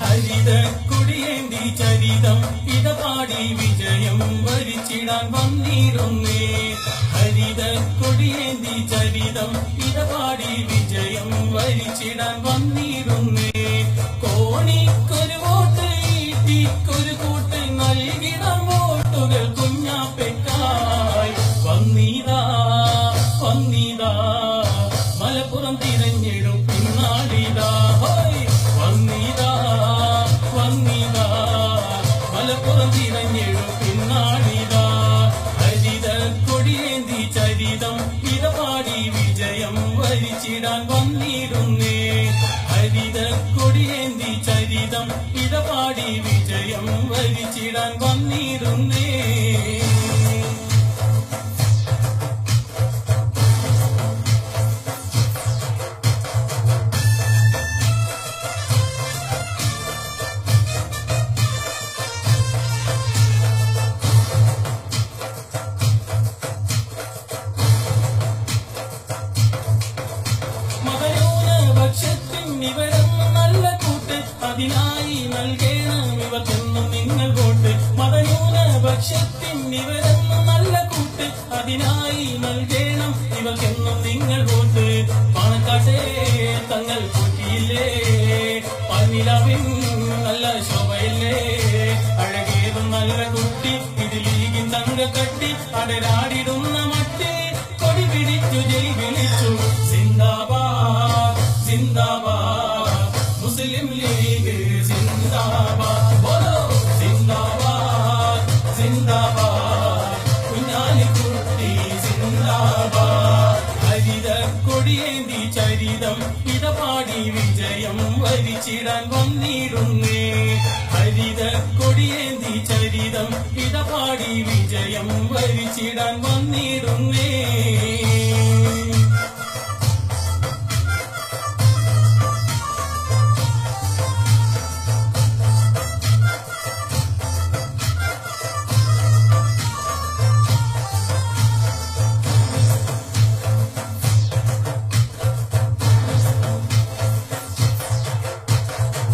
ഹരിത കുടിയേന്തി ചരിതം ഇടപാടി വിജയം വരിച്ചിടാൻ വന്നിരുന്നേ. ഹരിത കൊടിയേന്തി ചരിതം ഇടപാടി വിജയം വരിച്ചിടാൻ വന്നിരുന്നേ. കോണിക്കൊരു വോട്ട് ഈട്ടിക്കൊരു കൂട്ട് നൽകിടം വോട്ടുകൾ കുഞ്ഞാപ്പെട്ടായി. വന്നീതാ വന്നീതാ മലപ്പുറം വന്നീതാ മലപ്പുറം തിരഞ്ഞെടുപ്പിൻ വരിച്ചിടാൻ വന്നിരുന്നേ ഹരിത കൊടിയേന്തി ചരിതം ഇടപാടി വിജയം വരിച്ചിടാൻ വന്നിരുന്നേ ഇവരും നല്ല കൂട്ട്. അതിനായി നൽകേണം ഇവർക്കെന്നും നിങ്ങൾ വോട്ട്. മതന്യൂനപക്ഷത്തിൻ ഇവരും നല്ല കൂട്ട്. അതിനായി നൽകേണം ഇവർക്കെന്നും നിങ്ങൾ വോട്ട്. പണക്കാട്ടെ തങ്ങൾ കൂട്ടിയില്ലേ? പനിലവിൻ നല്ല ശോഭയില്ലേ? അഴകേതും നല്ല കുട്ടി. ഇതിലീകിൻ തങ്ക കട്ടി അടരാടിടുന്ന മട്ടി. കൊടി പിടിച്ചു ജയ് വിളിച്ചു. സിന്ദാബാദ് സിന്ദാബാദ്. കൊടിയേന്തി ചരിതം ഇടപാടി വിജയം വരിച്ചിടാൻ വന്നിടുന്നേ ഹരിത കൊടിയേന്തി ചരിതം ഇടപാടി വിജയം വരിച്ചിടാൻ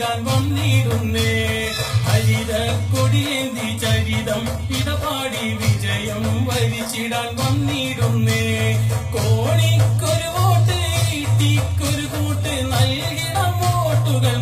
വരിച്ചിടാൻ വന്നിരുന്നേ ഹരിത കൊടിയേന്തി ചരിതം ഇടപാടി വിജയം വരിച്ചിടാൻ വന്നിരുന്നേ കോണിക്കൊരു വോട്ട് ഈട്ടിക്കൊരു കൂട്ട് നൽകിടം വോട്ടുകൾ